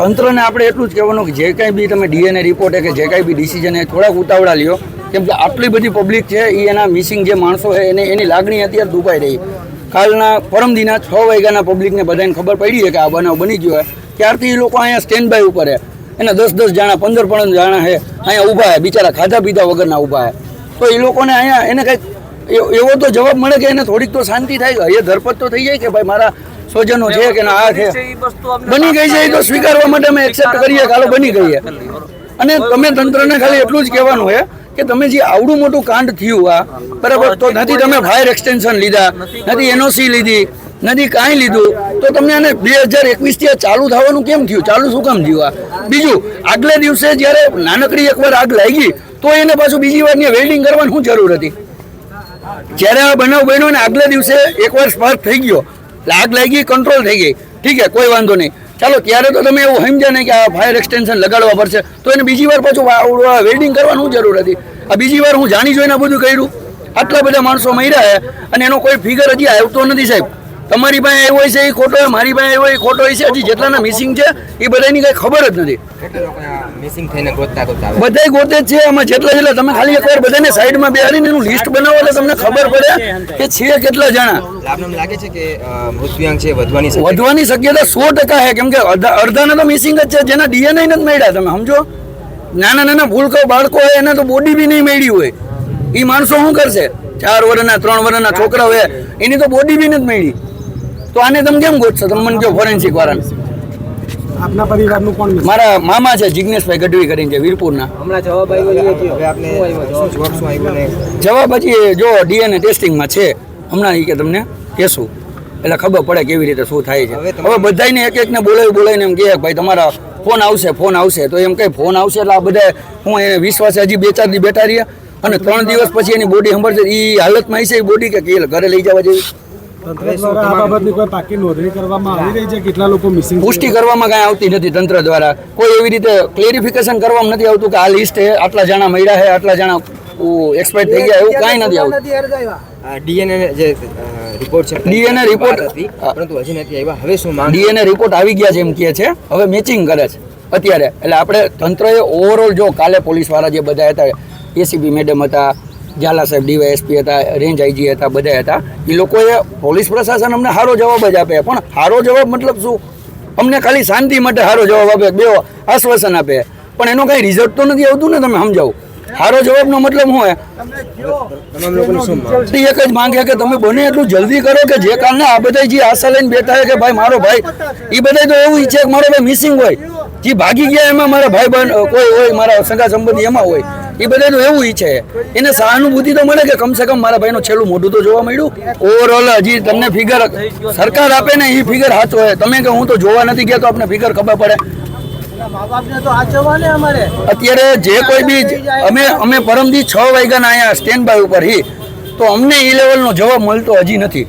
તંત્રને આપણે એટલું જ કહેવાનું કે જે કાંઈ બી તમે ડીએનએ રિપોર્ટ કે જે કાંઈ બી ડિસિઝન એ થોડાક ઉતાવળા લ્યો. કેમ કે આટલી બધી પબ્લિક છે એ એના મિસિંગ જે માણસો છે, એને એની લાગણી અત્યારે દુભાઈ રહી. કાલના પરમદિના છ વાગ્યાના પબ્લિકને બધાને ખબર પડી છે કે આ બનાવ બની ગયો ત્યારથી એ લોકો અહીંયા સ્ટેન્ડ બાય ઉપર છે. એના દસ દસ જાણા, પંદર પંદર જાણા છે, અહીંયા ઊભા છે, બિચારા ખાધા પીધા વગરના ઊભા છે. તો એ લોકોને અહીંયા એને કંઈક એવો- તો જવાબ મળે કે એને થોડીક તો શાંતિ થાય કે એ ધરપત તો થઈ જાય કે ભાઈ મારા સ્વજનો છે કે ના આ છે. બની ગઈ છે એ તો સ્વીકારવા માટે અમે એક્સેપ્ટ કરીએ કે હાલો બની ગઈ છે અને તમે તંત્રને ખાલી એટલું જ કહેવાનું છે કે તમે જે આવડું મોટું કાંડ થયું આ બરાબર તો નથી તમે ફાયર એક્સટેન્શન લીધા નથી એનઓસી લીધી નથી કાંઈ લીધું તો તમને આને બે હજાર એકવીસથી આ ચાલુ થવાનું કેમ થયું? ચાલુ શું કામ થયું આ? બીજું આગલે દિવસે જ્યારે નાનકડી એકવાર આગ લાગી તો એને પાછું બીજી વાર વેલ્ડિંગ કરવાની શું જરૂર હતી? જ્યારે આ બનાવ બન્યો ને આગલે દિવસે એકવાર સ્પાર્ક થઈ ગયો એટલે આગ લાગી કંટ્રોલ થઈ ગઈ. ઠીક છે, કોઈ વાંધો નહીં. ચાલો, ત્યારે તો તમે એવું સમજ્યા નહીં કે આ ફાયર એક્સટેન્શન લગાડવા પડશે. તો એને બીજી વાર પાછું વેલ્ડિંગ કરવાનું જરૂર હતી? આ બીજી વાર હું જાણી જોઈને બધું કર્યું? આટલા બધા માણસો મર્યા અને એનો કોઈ ફિગર હજી આવતો નથી સાહેબ. તમારી પાસે આવ્યો હોય છે એ ખોટો મારી પાસે આવ્યો એ ખોટો હોય છે હજી જેટલાના મિસિંગ છે એ બધાની કઈ ખબર જ નથી. મિસિંગ થઈને ગોતતા બધાય ગોતે છે આમાં જેટલા જેટલા તમે ખાલી એકવાર બધાને સાઈડમાં બેહાડીને એનું લિસ્ટ બનાવો એટલે તમને ખબર પડે કે છે કેટલા જણા. આપને લાગે છે કે મૃત્યુઆંક છે વધવાની શક્યતા? વધવાની શક્યતા સો ટકા છે કેમ કે અડધા અડધાના તો મિસિંગ જ છે જેના ડીએનએ નથી મળ્યા તમે સમજો? નાના નાના ભૂલકો બાળકો હોય એને તો બોડી બી નહીં મળી હોય. એ માણસો શું કરશે? ચાર વર્ષના ત્રણ વર્ષના છોકરા હોય એની તો બોડી બી નથી મળી. તો આને તમે કેમ ગોતશો? તમે મને કહો ફોરેન્સિક વાળાને. આપના પરિવારનું કોણ મારા મામા છે જિગ્નેશભાઈ ગઢવી કરીને છે વીરપુરના. હમણાં જવાબ આવ્યો જવાબ? હજી જો ડીએનએ ટેસ્ટિંગમાં છે. હમણાં એ કે તમને કહેશું. એટલે ખબર પડે કેવી રીતે શું થાય છે. હવે બધાને એક એકને બોલાવી બોલાવીને એમ કહે કે ભાઈ તમારા ફોન આવશે ફોન આવશે. તો એમ કઈ ફોન આવશે એટલે આ બધા હું એને વિશ્વાસે હજી બે ચાર દી બેઠા રહ્યા અને ત્રણ દિવસ પછી એની બોડી સંભળશે. એ હાલતમાં હશે એ બોડી કે કે ઘરે લઈ જવા જેવી. તંત્ર દ્વારા આ બાબતની કોઈ પાકી નોંધણી કરવામાં આવી રહી છે? કેટલા લોકો મિસિંગ પુષ્ટિ કરવામાં કાંઈ આવતી નથી તંત્ર દ્વારા. કોઈ એવી રીતે ક્લેરિફિકેશન કરવામાં નથી આવતું કે આ લિસ્ટ છે આટલા જણા મળ્યા છે આટલા જણા એક્સપાયર થઈ ગયા એવું કાંઈ નથી આવતું. ડીએનએ જે રિપોર્ટ છે ડીએનએ રિપોર્ટ હતી, પરંતુ હજી નથી આવ્યા. હવે શું માંગ ડીએનએ રિપોર્ટ આવી ગયા છે એમ કહે છે. હવે મેચિંગ કરે છે અત્યારે. એટલે આપણે તંત્રએ ઓવરઓલ જો કાલે પોલીસવાળા જે બધા હતા એસીબી મેડમ હતા ઝાલા સાહેબ, ડીવાયએસપી હતા, રેન્જ આઈજી હતા, બધા હતા. એ લોકોએ પોલીસ પ્રશાસન અમને સારો જવાબ જ આપે. પણ સારો જવાબ મતલબ શું? અમને ખાલી શાંતિ માટે સારો જવાબ આપે, બે આશ્વાસન આપે. પણ એનો કાંઈ રિઝલ્ટ તો નથી આવતું ને તમે સમજાવો. સારો જવાબનો મતલબ શું એ એક જ માંગે કે તમે બને એટલું જલ્દી કરો કે જે કારણે આ બધા જે આશા લઈને બેઠા કે ભાઈ, મારો ભાઈ એ બધા તો એવું ઈચ્છે કે મારો ભાઈ મિસિંગ હોય. જે ભાગી ગયા એમાં મારા ભાઈ કોઈ હોય, મારા સગા સંબંધી એમાં હોય. એ બધાનું એવું એવું ઈચ્છે એને સહાનુભૂતિ તો મળે કે કમસે કમ મારા ભાઈનું છેલ્લું મોઢું તો જોવા મળ્યું? ઓવરઓલ હજી તમને ફિગર સરકાર આપે ને એ ફિગર સાચો હોય. તમે કે હું તો જોવા નથી ગયા તો આપણે ફિગર ખબર પડે. અત્યારે જે કોઈ બી અમે અમે પરમદી છ વાગ્યાના અહીંયા સ્ટેન્ડ બાય ઉપર હી તો અમને એ લેવલનો જવાબ મળતો હજી નથી.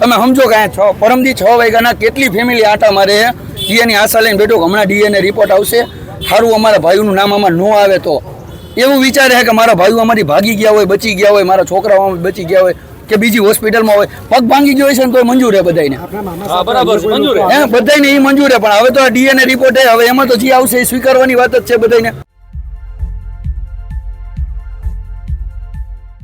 તમે સમજો કે અહીંયા છ પરમદી છ વાગ્યાના કેટલી ફેમિલી આટા મારે ડીએની આશા લઈને બેઠો હમણાં ડીએને રિપોર્ટ આવશે. સારું અમારા ભાઈનું નામ આમાં ન આવે તો. એવું વિચારે છે કે મારા ભાઈઓ અમારી ભાગી ગયા હોય બચી ગયા હોય મારા છોકરાઓ બચી ગયા હોય કે બીજી હોસ્પિટલમાં હોય. પગ ભાંગી ગયો હોય છે ને તો મંજૂર છે બધાને બરાબર મંજૂર હે બધાને એ મંજૂર છે પણ હવે તો આ ડીએનએ રિપોર્ટ હવે એમાં તો જે આવશે એ સ્વીકારવાની વાત જ છે બધાને